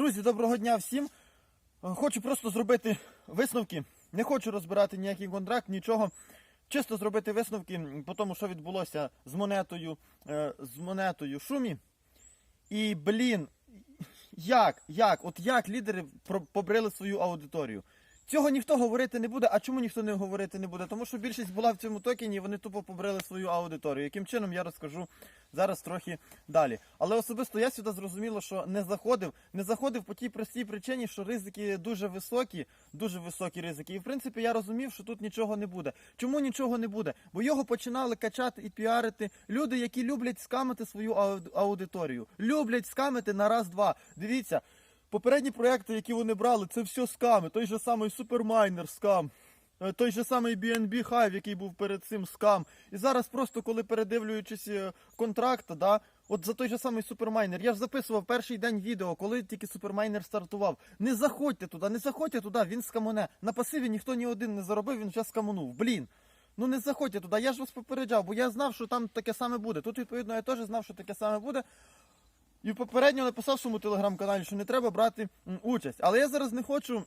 Друзі, доброго дня всім. Е, Хочу просто зробити висновки. Не хочу розбирати ніякий контракт, нічого. Чисто зробити висновки по тому, що відбулося з монетою, е, з монетою Шумі. І, блін, як, як, от як лідери побрили свою аудиторію. Цього ніхто говорити не буде. А чому ніхто не говорити не буде? Тому що більшість була в цьому токені, і вони тупо побрили свою аудиторію. Яким чином я розкажу зараз трохи далі. Але особисто я сюди зрозуміло, що не заходив. Не заходив по тій простій причині, що ризики дуже високі, дуже високі ризики. І в принципі я розумів, що тут нічого не буде. Чому нічого не буде? Бо його починали качати і піарити люди, які люблять скамити свою ауд- аудиторію. Люблять скамити на раз-два. Дивіться. Попередні проекти, які вони брали, це все сками. Той же самий Супермайнер скам. Е, Той же самий BNB Hive, який був перед цим скам. І зараз просто коли передивлюючись е, контракт, да, от за той же самий Супермайнер. Я ж записував перший день відео, коли тільки Супермайнер стартував. Не заходьте туди, не заходьте туди, він скамоне. На пасиві ніхто ні один не заробив, він вже скамонув. Блін. Ну не заходьте туди, я ж вас попереджав, бо я знав, що там таке саме буде. Тут, відповідно, я теж знав, що таке саме буде. І попередньо написав в своєму телеграм-каналі, що не треба брати участь. Але я зараз не хочу.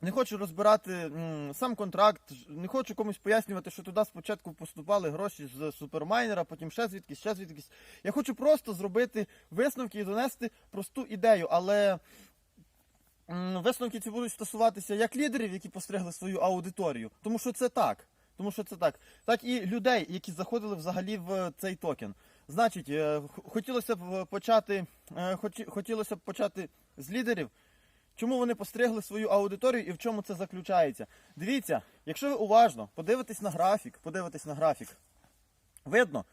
Не хочу розбирати сам контракт, не хочу комусь пояснювати, що туди спочатку поступали гроші з супермайнера, потім ще звідкись, ще звідкись. Я хочу просто зробити висновки і донести просту ідею, але висновки ці будуть стосуватися як лідерів, які постригли свою аудиторію, тому що це так. Тому що це так, так і людей, які заходили взагалі в цей токен. Значить, е, хотілося б почати, е, хотілося б почати з лідерів. Чому вони постригли свою аудиторію і в чому це заключається? Дивіться, якщо ви уважно подивитесь на графік, подивитесь на графік, видно,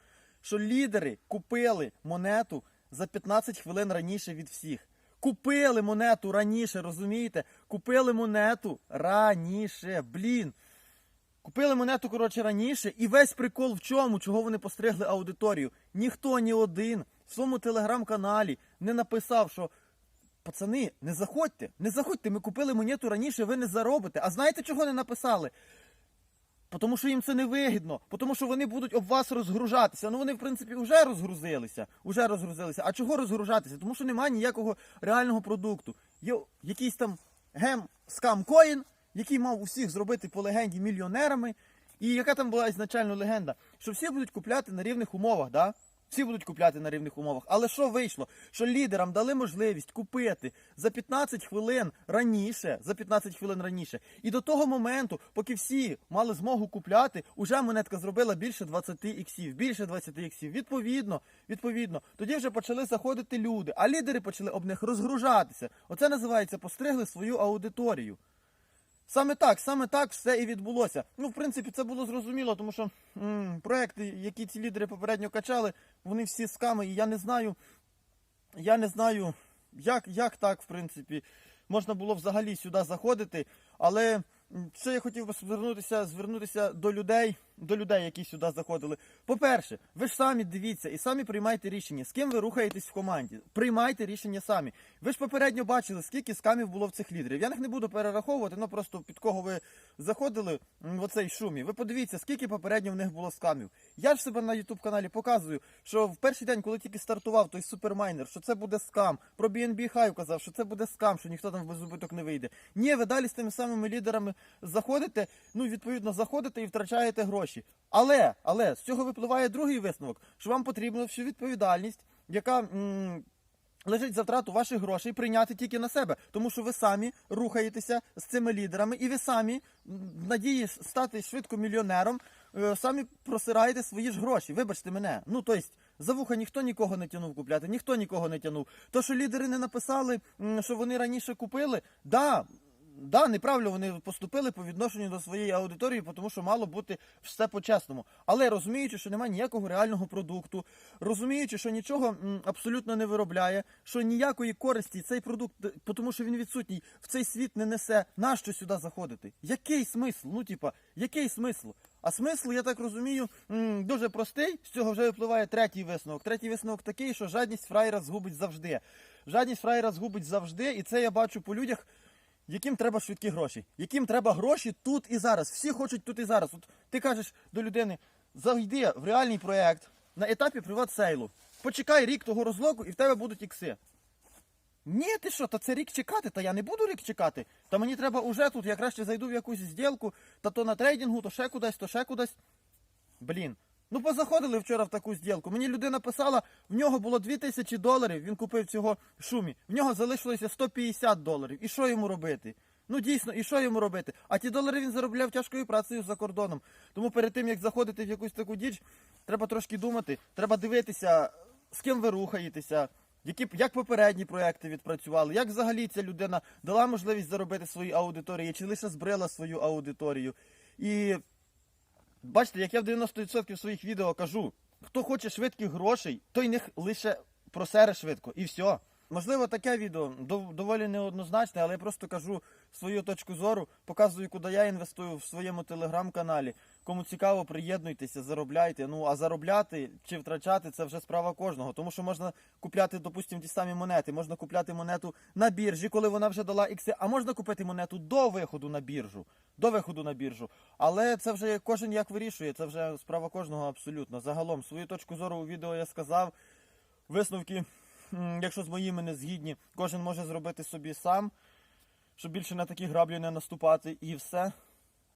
що лідери купили монету за 15 хвилин раніше від всіх. Купили монету раніше, розумієте? Купили монету раніше. Блін. Купили монету, коротше, раніше, і весь прикол в чому, чого вони постригли аудиторію. Ніхто ні один в своєму телеграм-каналі не написав, що пацани, не заходьте, не заходьте, ми купили монету раніше, ви не заробите. А знаєте, чого не написали? Тому що їм це не вигідно, тому що вони будуть об вас розгружатися. Ну вони, в принципі, вже розгрузилися. Уже розгрузилися. А чого розгружатися? Тому що немає ніякого реального продукту. Є якийсь там гем скам коін, який мав усіх зробити по легенді мільйонерами. І яка там була ізначально легенда? Що всі будуть купляти на рівних умовах, да? Всі будуть купляти на рівних умовах. Але що вийшло? Що лідерам дали можливість купити за 15 хвилин раніше, за 15 хвилин раніше. І до того моменту, поки всі мали змогу купляти, уже монетка зробила більше 20 іксів. Більше 20 іксів. Відповідно, відповідно, тоді вже почали заходити люди, а лідери почали об них розгружатися. Оце називається постригли свою аудиторію. Саме так, саме так все і відбулося. Ну, в принципі, це було зрозуміло, тому що м, проекти, які ці лідери попередньо качали, вони всі сками, і я не знаю, я не знаю, як, як так, в принципі, можна було взагалі сюди заходити. Але це я хотів би звернутися, звернутися до людей, до людей, які сюди заходили. По-перше, ви ж самі дивіться і самі приймайте рішення, з ким ви рухаєтесь в команді. Приймайте рішення самі. Ви ж попередньо бачили, скільки скамів було в цих лідерів. Я їх не буду перераховувати, ну просто під кого ви заходили в оцей шумі. Ви подивіться, скільки попередньо в них було скамів. Я ж себе на YouTube каналі показую, що в перший день, коли тільки стартував той супермайнер, що це буде скам. Про BNB Hive казав, що це буде скам, що ніхто там без убиток не вийде. Ні, ви далі з тими самими лідерами заходите, ну відповідно заходите і втрачаєте гроші. Але, але з цього випливає другий висновок, що вам потрібно всю відповідальність, яка. м, Лежить за втрату ваших грошей прийняти тільки на себе, тому що ви самі рухаєтеся з цими лідерами, і ви самі, в надії стати швидко мільйонером, е, самі просираєте свої ж гроші. Вибачте мене. Ну тобто, за вуха ніхто нікого не тянув купляти, ніхто нікого не тянув. То, що лідери не написали, що вони раніше купили, да. Да, неправильно вони поступили по відношенню до своєї аудиторії, тому що мало бути все по-чесному. Але розуміючи, що немає ніякого реального продукту, розуміючи, що нічого абсолютно не виробляє, що ніякої користі цей продукт, тому що він відсутній, в цей світ не несе, нащо сюди заходити? Який смисл? Ну, типа, який смисл? А смисл, я так розумію, дуже простий. З цього вже випливає третій висновок. Третій висновок такий, що жадність фраєра згубить завжди. Жадність фраєра згубить завжди, і це я бачу по людях яким треба швидкі гроші, яким треба гроші тут і зараз. Всі хочуть тут і зараз. От ти кажеш до людини, зайди в реальний проєкт на етапі приват-сейлу. Почекай рік того розлоку і в тебе будуть ікси. Ні, ти що, та це рік чекати, та я не буду рік чекати. Та мені треба уже тут, я краще зайду в якусь зділку, та то на трейдингу, то ще кудись, то ще кудись. Блін. Ну позаходили вчора в таку зділку. Мені людина писала, в нього було 2000 доларів, він купив цього шумі. В нього залишилося 150 доларів. І що йому робити? Ну дійсно, і що йому робити? А ті долари він заробляв тяжкою працею за кордоном. Тому перед тим як заходити в якусь таку діч, треба трошки думати, треба дивитися, з ким ви рухаєтеся, які як попередні проекти відпрацювали, як взагалі ця людина дала можливість заробити своїй аудиторії, чи лише збрила свою аудиторію. І Бачите, як я в 90% своїх відео кажу, хто хоче швидких грошей, той них лише просере швидко і все. Можливо, таке відео доволі неоднозначне, але я просто кажу свою точку зору, показую, куди я інвестую в своєму телеграм-каналі. Кому цікаво, приєднуйтеся, заробляйте. Ну а заробляти чи втрачати це вже справа кожного. Тому що можна купляти, допустимо, ті самі монети. Можна купляти монету на біржі, коли вона вже дала ікси, а можна купити монету до виходу на біржу. До виходу на біржу. Але це вже кожен як вирішує, це вже справа кожного абсолютно. Загалом, свою точку зору у відео я сказав. Висновки, якщо з моїми не згідні, кожен може зробити собі сам, щоб більше на такі граблі не наступати, і все.